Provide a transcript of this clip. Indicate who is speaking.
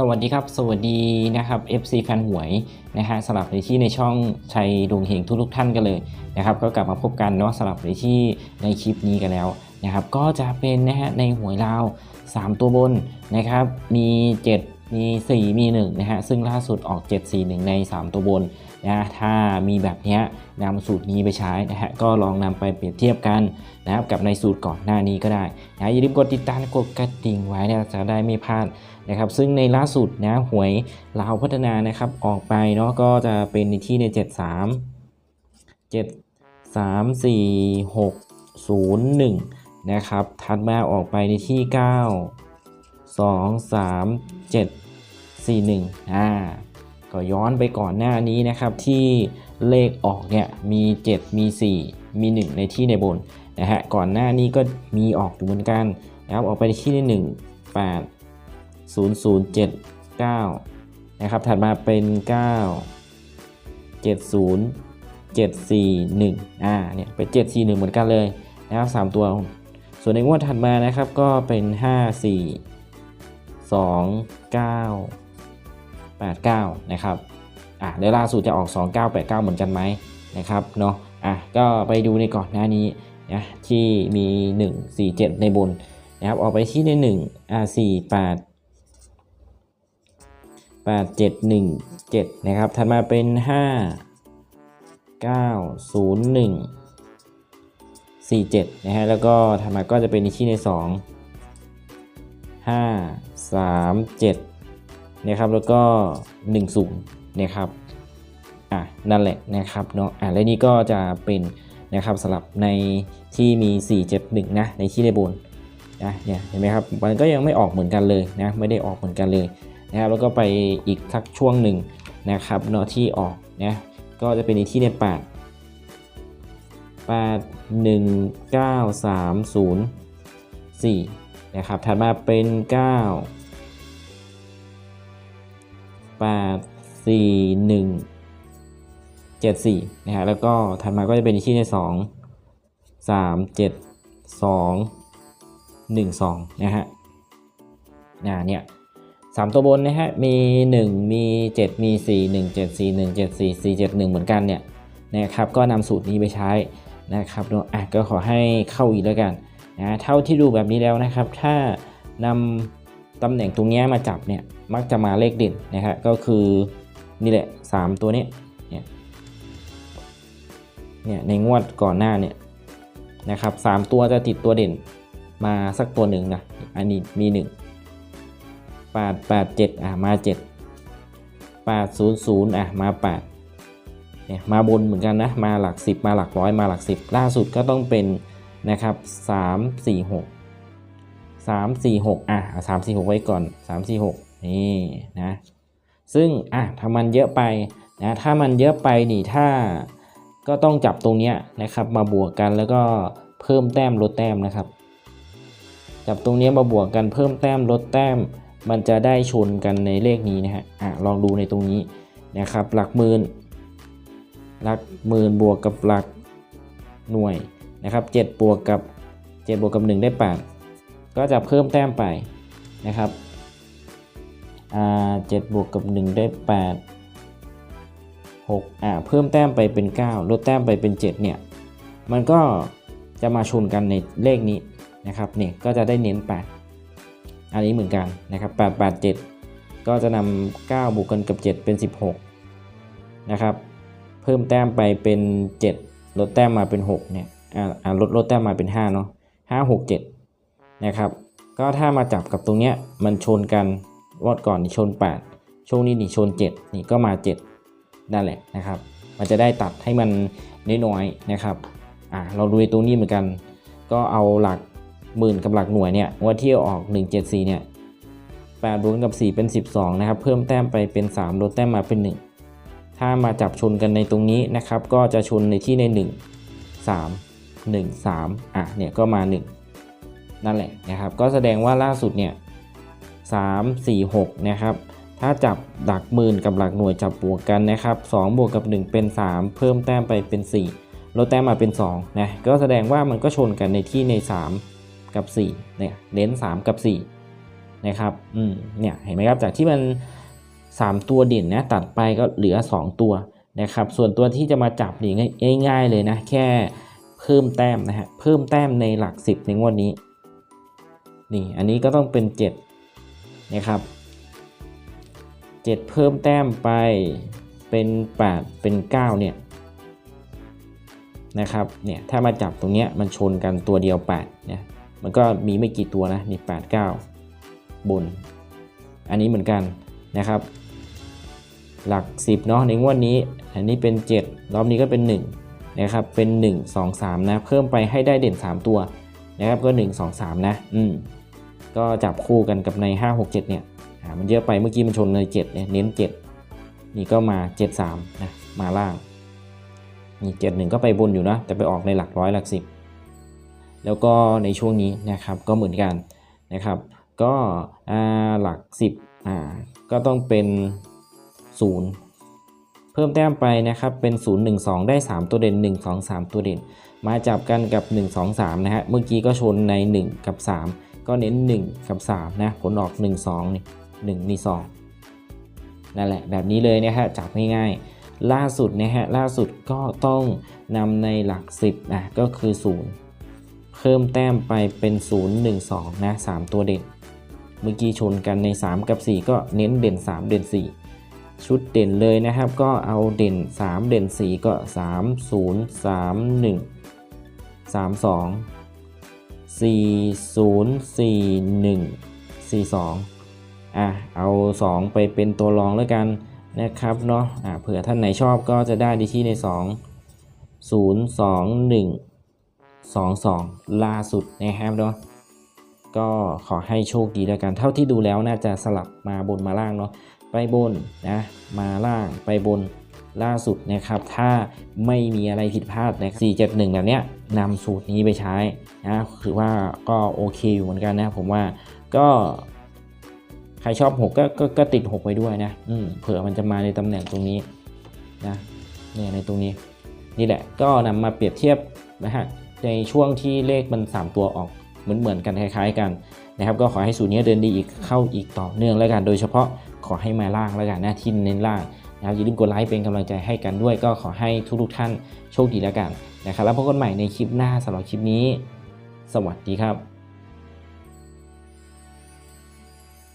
Speaker 1: สวัสดีครับ สวัสดีนะครับ FC แฟนหวยนะฮะสลับในที่ในช่องชัยดวงเฮงทุกทุกๆท่านกันเลยนะครับ ก็กลับมาพบกันเนาะสลับในที่ในคลิปนี้กันแล้วนะครับ ก็จะเป็นนะฮะในหวยลาว 3 ตัวบนนะครับ มี 7 มี 4 มี1นะฮะซึ่งล่าสุดออก 7 4 1 ใน 3 ตัวบน นะถ้ามีแบบนี้นำสูตรนี้ไปใช้นะฮะก็ลองนำไปเปรียบเทียบกันนะครับกับในสูตรก่อนหน้านี้ก็ได้นะอย่าลืมกดติดตามกดกระดิ่งไว้นะจะได้ไม่พลาดนะครับซึ่งในล่าสุดนะหวยลาวพัฒนานะครับออกไปเนาะก็จะเป็นในที่ใน 7 3 7 3 4 6 0 1นะครับถัดมาออกไปในที่ 9 2 3 7 4 1อ่า ก็ย้อนไปก่อนหน้านี้นะครับที่เลขออกเนี่ยมี 7 มี 4 มี 1 ในที่ในบนนะฮะก่อนหน้านี้ก็มีออกอยู่เหมือนกันนะครับออกไปในที่ใน1 8 0079นะครับถัดมาเป็น 9 70 741อ่าเนี่ยเป็น 741 เหมือนกันเลยนะครับ3ตัว ส่วนในงวดถัดมานะครับก็เป็น 54 29 89 นะครับอะเดี๋ยวล่าสุดจะออก 2989 เหมือนกันไหมนะครับเนาะอะก็ไปดูในก่อนหน้านี้นะที่มี 1 4 7 ในบนนะครับออกไปที่ใน 1 อ่า4 8 8 7 1 7 นะครับถัดมาเป็น 5 9 0 1 4 7 นะฮะแล้วก็ถัดมาก็จะเป็นที่ใน 2 5 3 7 นะครับแล้วก็1 0นะครับอะนั่นแหละนะครับเนาะอะและนี่ก็จะเป็นนะครับสำหรับในที่มี 4 7 1 นะในที่ในบนนะเนี่ยเห็นไหมครับมันก็ยังไม่ออกเหมือนกันเลยนะไม่ได้ออกเหมือนกันเลยนะครับแล้วก็ไปอีกสักช่วงหนึ่งนะครับเนาะที่ออกนะก็จะเป็นในที่ใน8 8 1 9 3 0 4นะครับถัดมาเป็น 9 8 4 1 7 4นะฮะแล้วก็ถัดมาก็จะเป็นในที่ใน2 3 7 2 1 2นะฮะเนี่ยสามตัวบนนะฮะมี1มี7มี4 1 7 4 1 7 4 4 7 1เหมือนกันเนี่ยนะครับก็นำสูตรนี้ไปใช้นะครับเนอะอะก็ขอให้เข้าอีกแล้วกันนะเท่าที่ดูแบบนี้แล้วนะครับ ถ้านำ ตำแหน่งตรงนี้มาจับเนี่ยมักจะมาเลขเด่นนะครับก็คือนี่แหละ 3 ตัวนี้เนี่ยเนี่ยในงวดก่อนหน้าเนี่ยนะครับสามตัวจะติดตัวเด่นมาสักตัวหนึ่งนะอันนี้มี1 8 8 7อะมา 7 8 0 0อะมา8เนี่ยมาบนเหมือนกันนะมาหลัก 10 มาหลักร้อยมาหลัก 10 ล่าสุดก็ต้องเป็นนะครับ 3 4 6 3 4 6อะเอา3 4 6 ไว้ก่อน 3 4 6 นี่นะซึ่งอะถ้ามันเยอะไปนะถ้ามันเยอะไปนี่ถ้าก็ต้องจับตรงเนี้ยนะครับมาบวกกันแล้วก็เพิ่มแต้มลดแต้มนะครับ จับตรงเนี้ยมาบวกกันเพิ่มแต้มลดแต้ม มันจะได้ชนกันในเลขนี้นะฮะอะลองดูในตรงนี้นะครับหลักหมื่นหลักหมื่นบวกกับหลักหน่วยนะครับ7บวกกับ7บวกกับ 1 ได้8 ก็จะเพิ่มแต้มไปนะครับอ่า7บวกกับ 1 ได้ 8 6อ่าเพิ่มแต้มไปเป็น 9 ลดแต้มไปเป็น 7 เนี่ย มันก็จะมาชนกันในเลขนี้นะครับเนี่ยก็จะได้เน้น 8 อันนี้เหมือนกันนะครับ 8 8 7 ก็จะนำ9บวกกันกับ 7 เป็น 16 นะครับ เพิ่มแต้มไปเป็น 7 ลดแต้มมาเป็น 6 เนี่ย อ่าลดลดแต้มมาเป็น 5 เนาะ5 6 7 นะครับ ก็ถ้ามาจับกับตรงเนี้ยมันชนกันวอดก่อนนี่ชน 8 ช่วงนี้นี่ชน 7 นี่ก็มา 7 นั่นแหละนะครับ มันจะได้ตัดให้มันน้อยๆนะครับอ่าเราดูในตรงนี้เหมือนกัน ก็เอาหลักหมื่นกับหลักหน่วยเนี่ยว่าที่ออก 174 เนี่ย8บวกกับ 4 เป็น 12 นะครับ เพิ่มแต้มไปเป็น 3 ลดแต้มมาเป็น 1 ถ้ามาจับชนกันในตรงนี้นะครับ ก็จะชนในที่ใน 1 3 1 3อะเนี่ยก็มา 1 นั่นแหละนะครับ ก็แสดงว่าล่าสุดเนี่ย3 4 6นะครับ ถ้าจับหลักหมื่นกับหลักหน่วยจับบวกกันนะครับ2บวกกับ 1 เป็น 3 เพิ่มแต้มไปเป็น 4 ลดแต้มมาเป็น2นะก็แสดงว่ามันก็ชนกันในที่ใน 3 กับ4เนี่ยเลน้น3กับ4นะครับอืมเนี่ยเห็นไหมครับจากที่มัน 3 ตัวเด่นนะตัดไปก็เหลือ 2 ตัวนะครับส่วนตัวที่จะมาจับนี่ง่ายๆเลยนะแค่เพิ่มแต้มนะฮะเพิ่มแต้มในหลัก 10 ในงวดนี้ นี่อันนี้ก็ต้องเป็น 7 นะครับ 7 เพิ่มแต้มไปเป็น 8 เป็น 9 เนี่ยนะครับเนี่ยถ้ามาจับตรงเนี้ยมันชนกันตัวเดียว8เนี่ยมันก็มีไม่กี่ตัวนะนี่8 9 บน อันนี้เหมือนกันนะครับ หลัก 10เนาะในงวดนี้ อันนี้เป็น 7 รอบนี้ก็เป็น 1นะครับเป็น 1 2 3นะเพิ่มไปให้ได้เด่น 3 ตัว นะครับก็ 1 2 3 นะ อืมก็จับคู่กันกับใน 5 6 7 เนี่ยอ่ามันเยอะไปเมื่อกี้มันชนเลย7เนี่ยเน้น 7 นี่ก็มา 7 3 นะ มาล่างนี่7 1ก็ไปบนอยู่นะ แต่ไปออกในหลักร้อยหลัก10แล้วก็ในช่วงนี้นะครับก็เหมือนกันนะครับ ก็หลัก10อ่าก็ต้องเป็น0 เพิ่มแต้มไปนะครับเป็น 0 1 2 ได้ 3 ตัวเด่น 1 2 3 ตัวเด่น มาจับกันกับ 1 2 3 นะฮะเมื่อกี้ก็ชนใน 1 กับ 3 ก็เน้น 1 กับ 3 นะผลออก 1 2นี่1นี่2นั่นแหละแบบนี้เลยนะฮะจับง่ายๆ ล่าสุดนะฮะล่าสุดก็ต้องนำในหลัก 10นะก็คือ 0 เพิ่มแต้มไปเป็น 0 1 2นะ3ตัวเด่น เมื่อกี้ชนกันใน 3 กับ 4 ก็เน้นเด่น 3 เด่น 4 ชุดเด่นเลยนะครับ ก็เอาเด่น 3 เด่น 4 ก็ 3 0 3 1 3 2 4 0 4 1 4 2อะเอา 2 ไปเป็นตัวรองแล้วกันนะครับเนาะอะเผื่อท่านไหนชอบก็จะได้ดีที่ใน 2 0 2 1 2 2 ล่าสุดนะครับเนาะก็ขอให้โชคดีแล้วกัน เท่าที่ดูแล้วน่าจะสลับมาบนมาล่างเนาะ ไปบนนะมาล่างไปบนล่าสุดนะครับ ถ้าไม่มีอะไรผิดพลาดนะ471 แบบเนี้ยนำสูตรนี้ไปใช้นะคือว่าก็โอเคอยู่เหมือนกันนะผมว่าก็ใครชอบ 6 ก็ก็ก็ติด 6 ไว้ด้วยนะอืมเผื่อมันจะมาในตำแหน่งตรงนี้นะเนี่ยในตรงนี้ นี่แหละก็นำมาเปรียบเทียบนะฮะในช่วงที่เลขมัน 3 ตัวออกเหมือนเหมือนกันคล้าย ๆ กันนะครับ ก็ขอให้สูตรนี้เดินดีอีกเข้าอีกต่อเนื่องแล้วกันโดยเฉพาะ ขอให้มาล่างแล้วกันนะที่เน้นล่างนะครับอย่าลืมกดไลค์เป็นกำลังใจให้กันด้วย ก็ขอให้ทุกๆท่านโชคดีแล้วกันนะครับแล้วพบกันใหม่ในคลิปหน้าสำหรับคลิปนี้ สวัสดีครับ